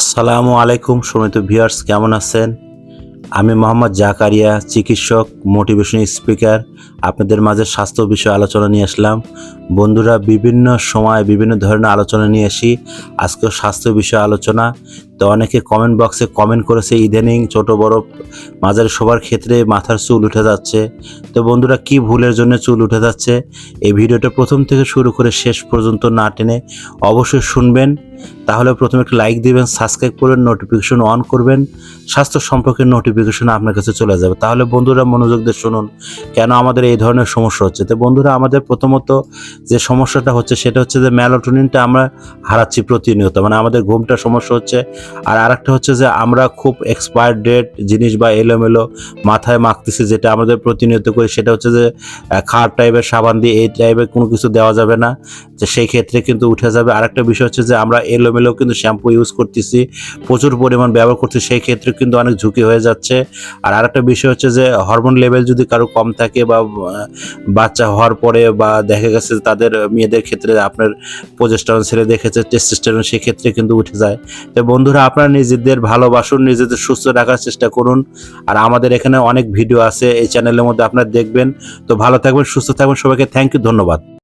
আসসালামু আলাইকুম সমিত ভিউয়ার্স, কেমন আছেন? আমি মোহাম্মদ জাকারিয়া, চিকিৎসক মোটিভেশন স্পিকার। আপনাদের মাঝে স্বাস্থ্য বিষয়ে আলোচনা নিয়ে আসলাম। বন্ধুরা, বিভিন্ন সময় বিভিন্ন ধরনের আলোচনা নিয়ে আসি। আজকে স্বাস্থ্য বিষয়ে আলোচনা। তো অনেকে কমেন্ট বক্সে কমেন্ট করেছে, ইদানিং ছোট বড় মাঝারি সবার ক্ষেত্রে মাথার চুল উঠে যাচ্ছে। তো বন্ধুরা, কি ভুলের জন্য চুল উঠে যাচ্ছে? এই ভিডিওটা প্রথম থেকে শুরু করে শেষ পর্যন্ত না টেনে অবশ্যই শুনবেন। তাহলে প্রথমে একটা লাইক দিবেন সাবস্ক্রাইব করবেন নোটিফিকেশন অন করবেন। স্বাস্থ্য সম্পর্কে নোটিফিকেশন আপনার কাছে চলে যাবে। তাহলে বন্ধুরা মনোযোগ দিয়ে শুনুন, কেন আমাদের এই ধরনের সমস্যা হচ্ছে? তো বন্ধুরা, আমাদের প্রথমত যে সমস্যাটা হচ্ছে, সেটা হচ্ছে যে ম্যালোটোনিনটা আমরা হারাচ্ছি প্রতিনিয়ত। মানে আমাদের ঘুমটা সমস্যা হচ্ছে আর আরেকটা হচ্ছে যে আমরা খুব এক্সপায়ার ডেট জিনিস বা এলোমেলো মাথায় মাখতেছি যেটা আমাদের প্রতিনিয়ত করি, সেটা হচ্ছে যে খার টাইপের সাবান দিয়ে এই টাইপের কোনো কিছু দেওয়া যাবে না। যে সেই ক্ষেত্রে কিন্তু উঠে যাবে। আরেকটা বিষয় হচ্ছে যে আমরা এলোমেলো কিন্তু শ্যাম্পু ইউজ করতেছি, প্রচুর পরিমাণ ব্যবহার করছি, সেই ক্ষেত্রে কিন্তু অনেক ঝুঁকি হয়ে যাচ্ছে। আর আরেকটা বিষয় হচ্ছে যে হরমোন লেভেল যদি কারও কম থাকে বা বাচ্চা হওয়ার পরে বা দেখা গেছে তাদের মেয়েদের ক্ষেত্রে আপনার প্রজেস্টেরন ছেলে দেখেছে টেস্টোস্টেরন সেক্ষেত্রে কিন্তু উঠে যায়। তো বন্ধুরা আপনারা আপনারা নিজেদের ভালোবাসুন, নিজেদের সুস্থ রাখার চেষ্টা করুন। আর আমাদের এখানে অনেক ভিডিও আছে, এই চ্যানেলের মধ্যে আপনারা দেখবেন। তো ভালো থাকবেন, সুস্থ থাকবেন, সবাইকে থ্যাংক ইউ ধন্যবাদ।